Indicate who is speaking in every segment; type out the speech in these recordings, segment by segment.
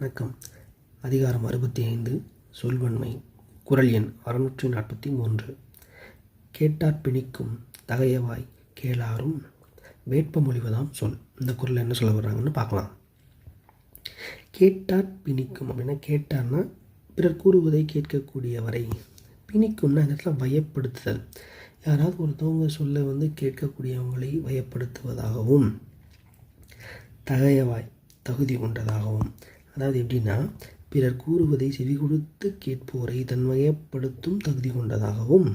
Speaker 1: வணக்கம். அதிகாரம் அறுபத்தி ஐந்து சொல்வன்மை குரல் எண் அறுநூற்றி நாற்பத்தி மூன்று. கேட்டார் பிணிக்கும் தகையவாய் கேளாரும் வேட்ப மொழிவதாம் சொல். இந்த குரல் என்ன சொல்ல வர்றாங்கன்னு பார்க்கலாம். கேட்டார் பிணிக்கும் அப்படின்னா கேட்டார்னா பிறர் கூறுவதை கேட்கக்கூடியவரை. பிணிக்கும்னா இந்த இடத்துல வயப்படுத்துதல். யாராவது ஒருத்தவங்க சொல்ல வந்து கேட்கக்கூடியவங்களை வயப்படுத்துவதாகவும் தகையவாய் தகுதி கொண்டதாகவும் அதாவது எப்படின்னா பிறர் கூறுவதை செவி கொடுத்து கேட்போரை தன்மையப்படுத்தும் தகுதி கொண்டதாகவும்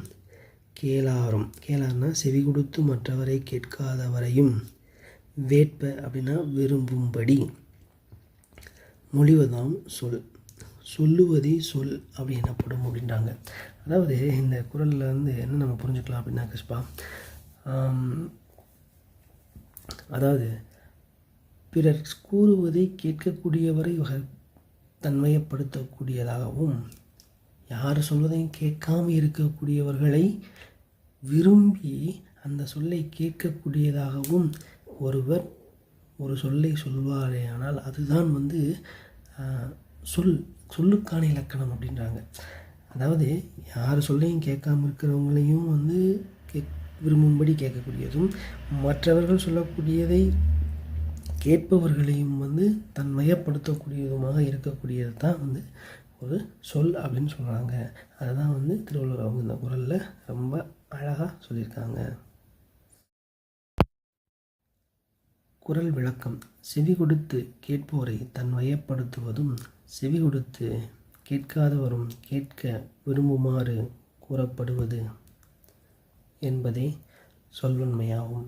Speaker 1: கேளாரும். கேளார்னா செவி கொடுத்து மற்றவரை கேட்காதவரையும் வேட்ப அப்படின்னா விரும்பும்படி. மொழிவதாம் சொல். சொல்லுவதே சொல் அப்படி எனப்படும் அப்படின்றாங்க. அதாவது இந்த குரலில் வந்து என்ன நம்ம புரிஞ்சுக்கலாம் அப்படின்னா கிருஷ்பா அதாவது பிறர் கூறுவதை கேட்கக்கூடியவரை வகை தன்மையப்படுத்தக்கூடியதாகவும் யார் சொல்வதையும் கேட்காம இருக்கக்கூடியவர்களை விரும்பி அந்த சொல்லை கேட்கக்கூடியதாகவும் ஒருவர் ஒரு சொல்லை சொல்வாரே ஆனால் அதுதான் வந்து சொல் சொல்லுக்கான இலக்கணம் அப்படின்றாங்க. அதாவது யார் சொல்லையும் கேட்காம இருக்கிறவங்களையும் வந்து கேக் விரும்பும்படி கேட்கக்கூடியதும் மற்றவர்கள் சொல்லக்கூடியதை கேட்பவர்களையும் வந்து தன் மயப்படுத்தக்கூடியதுமாக இருக்கக்கூடியது தான் வந்து ஒரு சொல் அப்படின்னு சொல்கிறாங்க அதுதான் வந்து திருவள்ளுவர் அவங்க இந்த குரலில் ரொம்ப அழகாக சொல்லியிருக்காங்க. குரல் விளக்கம். செவி கொடுத்து கேட்போரை தன் வயப்படுத்துவதும் செவி கொடுத்து கேட்காதவரும் கேட்க விரும்புமாறு கூறப்படுவது என்பதே சொல்வன்மையாகும்.